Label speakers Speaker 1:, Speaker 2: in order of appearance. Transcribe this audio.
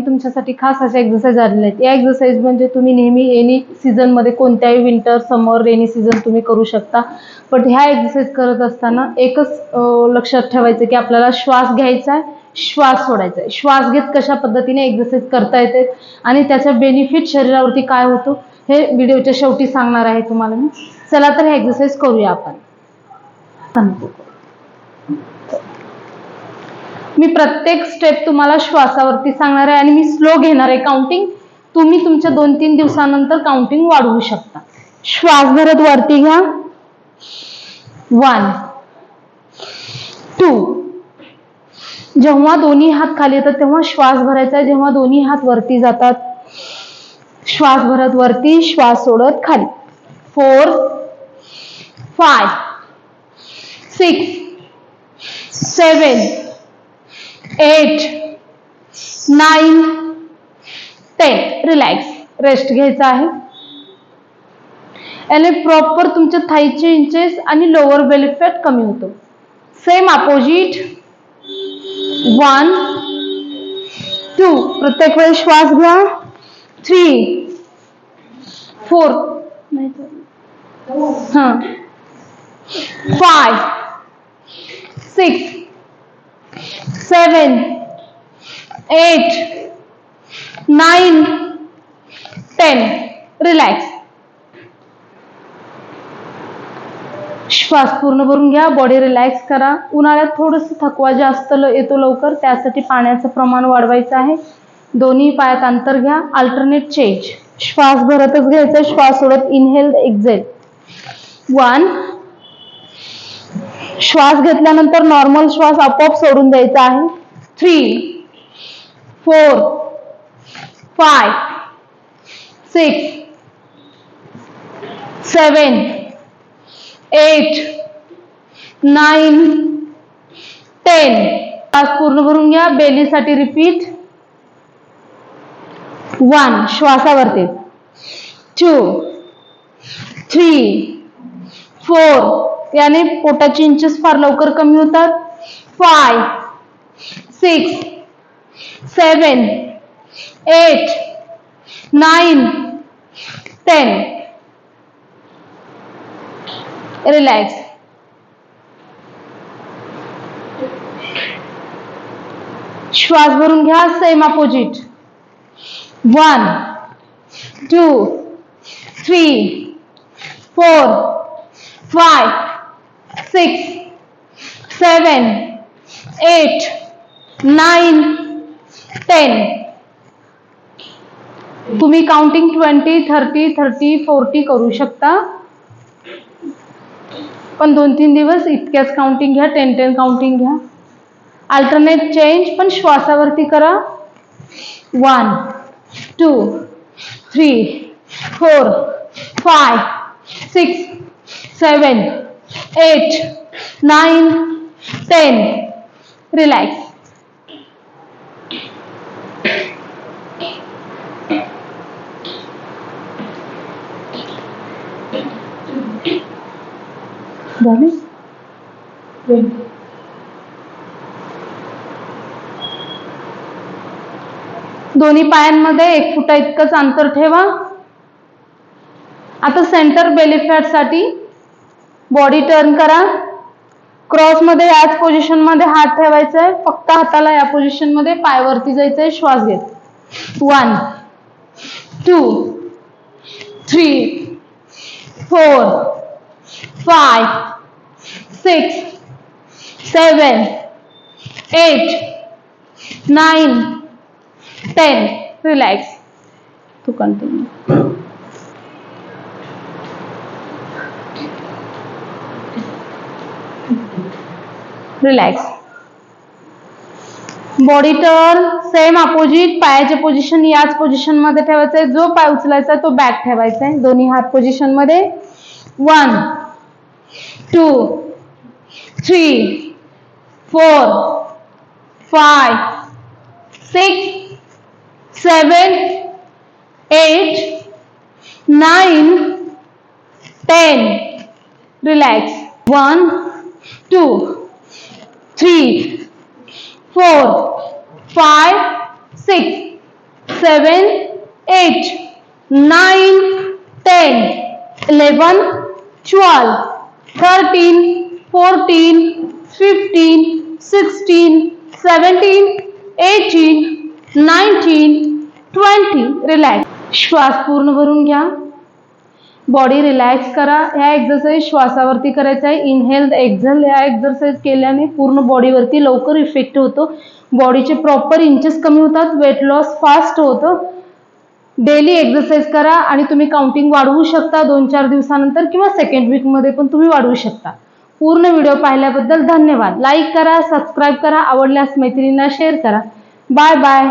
Speaker 1: मी तुमच्यासाठी खास अशा एक्सरसाइज आलेल्या आहेत. या एक्सरसाइज म्हणजे तुम्ही नेहमी एनी सीझनमध्ये कोणत्याही विंटर समर रेनी सीझन तुम्ही करू शकता. बट ह्या एक्सरसाइज करत असताना एकच लक्षात ठेवायचं की आपल्याला श्वास घ्यायचा आहे श्वास सोडायचा आहे. श्वास घेत कशा पद्धतीने एक्सरसाइज करता येते आणि त्याचा बेनिफिट शरीरावरती काय होतो हे व्हिडिओच्या शेवटी सांगणार आहे तुम्हाला मी. चला तर हे एक्सरसाइज करूया आपण. मी प्रत्येक स्टेप तुम्हाला श्वासावरती सांगणार आहे आणि मी स्लो घेणार आहे. काउंटिंग तुम्ही तुमच्या दोन तीन दिवसानंतर काउंटिंग वाढवू शकता. श्वास भरत वरती घ्या. वन टू जेव्हा दोन्ही हात खाली येतात तेव्हा श्वास भरायचा आहे. जेव्हा दोन्ही हात वरती जातात श्वास भरत वरती श्वास सोडत खाली. Four five six seven eight nine ten relax rest घ्यायचा आहे. याने प्रॉपर तुमच्या थाईचे इंचेस आणि लोअर बेली फॅट कमी होतो. सेम अपोजिट वन टू प्रत्येक वेळेस श्वास घ्या. थ्री फोर हां five six seven eight nine ten. Relax श्वास पूर्ण भरून घ्या बॉडी रिलॅक्स करा. उन्हाळ्यात थोडंसं थकवा जास्त ल- येतो लवकर त्यासाठी पाण्याचं प्रमाण वाढवायचं आहे. दोन्ही पायात अंतर घ्या. अल्टरनेट चेंज श्वास भरतच घ्यायचा श्वास सोडत इनहेल एक्झेल वन श्वास घेतल्यानंतर नॉर्मल श्वास आपोआप सोडून द्यायचा आहे. Three four five six seven eight nine ten श्वास पूर्ण भरून घ्या. बेलीसाठी रिपीट वन श्वासावरती. टू थ्री फोर याने पोटाचे इंचेस फार लवकर कमी होतात. Five six seven eight nine ten relax श्वास घ्या same opposite one two three four five six seven eight nine ten तुम्ही counting twenty thirty thirty forty करू शकता. पण दोन, तीन दिवस इतक्याच काउंटिंग घ्या टेन टेन काउंटिंग घ्या. अल्टरनेट चेंज पण श्वासावरती करा. One two three four five six seven eight nine ten relax दोन्ही पायांमध्ये एक फुटा इतकंच अंतर ठेवा. आता सेंटर बेलिफॅटसाठी बॉडी टर्न करा. क्रॉसमध्ये याच पोझिशनमध्ये हात ठेवायचा आहे फक्त हाताला या पोझिशनमध्ये पायवरती जायचं आहे श्वास घेत. One two three four five six seven eight nine ten relax तू continue relax body turn same opposite पायाचे पोझिशन याच पोझिशनमध्ये ठेवायचं आहे. जो पाय उचलायचा तो बॅक ठेवायचा आहे. दोन्ही हात पोझिशनमध्ये. One two three four five six seven eight nine ten relax one two three four five six seven eight nine ten eleven twelve thirteen fourteen fifteen sixteen seventeen eighteen nineteen twenty. Relax. श्वास पूर्ण भरून घ्या. Body relax करा. ह्या exercise श्वासावरती करायचा आहे. Inhale एक्झल ह्या exercise केल्याने पूर्ण बॉडीवरती लवकर इफेक्ट होतो. बॉडीचे प्रॉपर इंचेस कमी होतात. वेट लॉस फास्ट होतं. डेली एक्सरसाइज करा आणि तुम्ही काउंटिंग वाढवू शकता. दोन चार दिवसानंतर किंवा सेकंड वीकमध्ये पण तुम्ही वाढवू शकता. पूर्ण व्हिडिओ पाहिल्याबद्दल धन्यवाद. लाईक करा सबस्क्राईब करा. आवडल्यास मैत्रिणींना शेअर करा. Bye bye